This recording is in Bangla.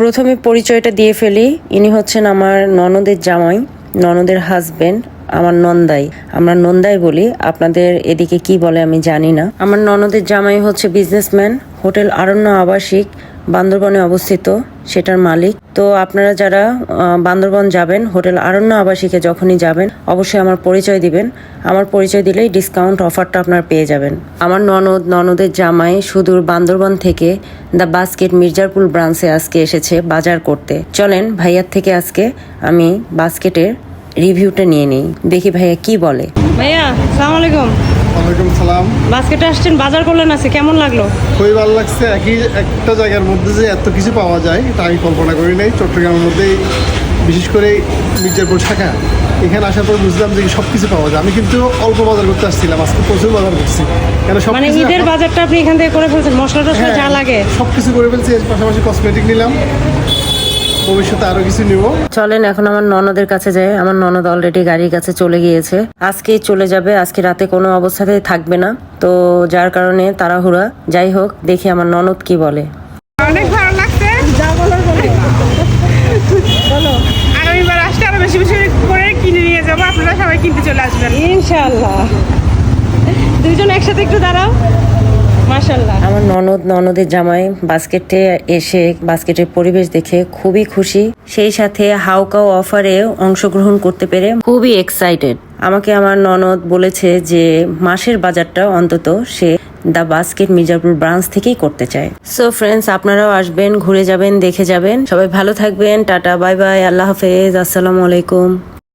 প্রথমে পরিচয়টা দিয়ে ফেলি। ইনি হচ্ছেন আমার ননদের জামাই, ননদের হাজবেন্ড আমার নন্দাই। আমরা নন্দাই বলি, আপনাদের এদিকে কি বলে আমি জানি না। আমার ননদের জামাই হচ্ছে বিজনেসম্যান হোটেল আরণ্য আবাসিক বান্দরবনে অবস্থিত, সেটার মালিক। তো আপনারা যারা বান্দরবন যাবেন, হোটেল আরণ্য আবাসিকে যখনই যাবেন, অবশ্যই আমার পরিচয় দিবেন। আমার পরিচয় দিলেই ডিসকাউন্ট অফারটা আপনারা পেয়ে যাবেন। আমার ননদ, ননদের জামাই সুদূর বান্দরবন থেকে দ্য বাস্কেট মির্জারপুর ব্রাঞ্চে আজকে এসেছে বাজার করতে। চলেন ভাইয়ার থেকে আজকে আমি বাস্কেটের রিভিউটা নিয়ে নিই। দেখি ভাইয়া কি বলে। ভাইয়া, সালাম আলাইকুম। ওয়ালাইকুম সালাম। বাস্কেটে আসছেন বাজার করলেন আছে কেমন লাগল? খুবই ভালো লাগছে। একই একটা জায়গার মধ্যে যে এত কিছু পাওয়া যায় এটা আমি কল্পনা করি নাই। চট্টগ্রামের মধ্যেই বিশেষ করে মির্জাপুর শাখা এখানে আসার পর বুঝলাম যে সব কিছু পাওয়া যায়। আমি কিন্তু অল্প বাজার করতে আসছিলাম আজকে প্রচুর বাজার করছি। কেন সব মানে ঈদের বাজারটা আপনি এখান থেকে করে ফেলছেন মশলা হ্যাঁ। যা লাগে সব কিছু করে ফেলছি এর পাশাপাশি কসমেটিক নিলাম। ভবিষ্যতে আরও কিছু নিব। চলেন এখন আমার ননদের কাছে যাই। আমার ননদ অলরেডি গাড়ির কাছে চলে গিয়েছে। আজকেই চলে যাবে আজকে রাতে কোনো অবস্থাতেই থাকবে না। তো যার কারণে তাড়াহুড়া। যাই হোক দেখি আমার ননদ কি বলে। অনেক ভালো লাগছে। যা বলার বলো। আগামীবার আসলে আরও বেশি বেশি করে কিনে নিয়ে যাব। আপনারা সবাই কিনতে চলে আসবেন। ইনশাআল্লাহ। দুইজন একসাথে একটু দাঁড়াও। মাশাল্লাহ আমার ননদ, ননদের জামাই বাস্কেটে এসে বাস্কেটের পরিবেশ দেখে খুবই খুশি। সেই সাথে হাউকাও অফারে অংশগ্রহণ করতে পেরে খুবই এক্সাইটেড আমাকে আমার ননদ বলেছে যে মাসের বাজারটা অন্তত সে দ্য বাস্কেট মির্জাপুর ব্রাঞ্চ থেকেই করতে চায়। সো ফ্রেন্ডস আপনারাও আসবেন, ঘুরে যাবেন, দেখে যাবেন। সবাই ভালো থাকবেন, টাটা, বাই বাই, আল্লাহ হাফেজ, আসসালামু আলাইকুম।